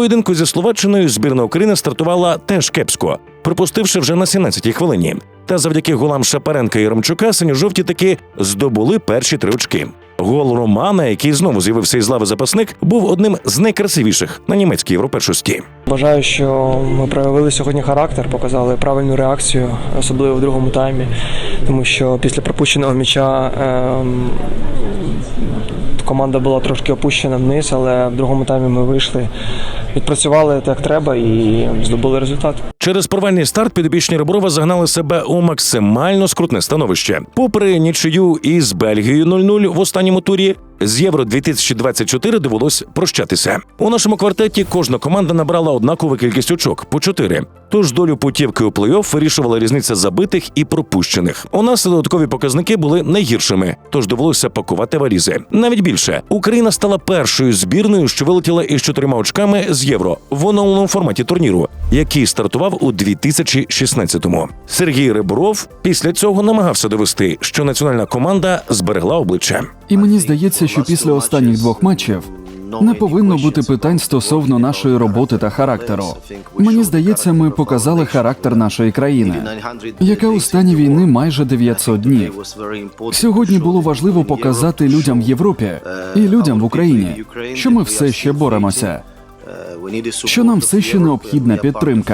поєдинку зі Словаччиною збірна України стартувала теж кепсько, пропустивши вже на 17-й хвилині. Та завдяки голам Шапаренка і Ромчука синьо-жовті таки здобули перші три очки. Гол Романа, який знову з'явився із лави запасник, був одним з найкрасивіших на німецькій європершості. Вважаю, що ми проявили сьогодні характер, показали правильну реакцію, особливо в другому таймі, тому що після пропущеного м'яча ем, команда була трошки опущена вниз, але в другому таймі ми вийшли, відпрацювали так треба і здобули результат. Через провальний старт підопічні Реброва загнали себе у максимально скрутне становище. Попри нічию із Бельгією 0-0 в останньому турі, з Євро 2024 довелось прощатися. У нашому квартеті кожна команда набрала однакову кількість очок по 4. Тож долю путівки у плей-офф вирішувала різниця забитих і пропущених. У нас додаткові показники були найгіршими, тож довелося пакувати валізи. Навіть більше Україна стала першою збірною, що вилетіла із чотирма очками з євро в оновленому форматі турніру, який стартував у 2016-му. Сергій Ребров після цього намагався довести, що національна команда зберегла обличчя. І мені здається, що після останніх двох матчів не повинно бути питань стосовно нашої роботи та характеру. Мені здається, ми показали характер нашої країни, яка у стані війни майже 900 днів. Сьогодні було важливо показати людям в Європі і людям в Україні, що ми все ще боремося, що нам все ще необхідна підтримка.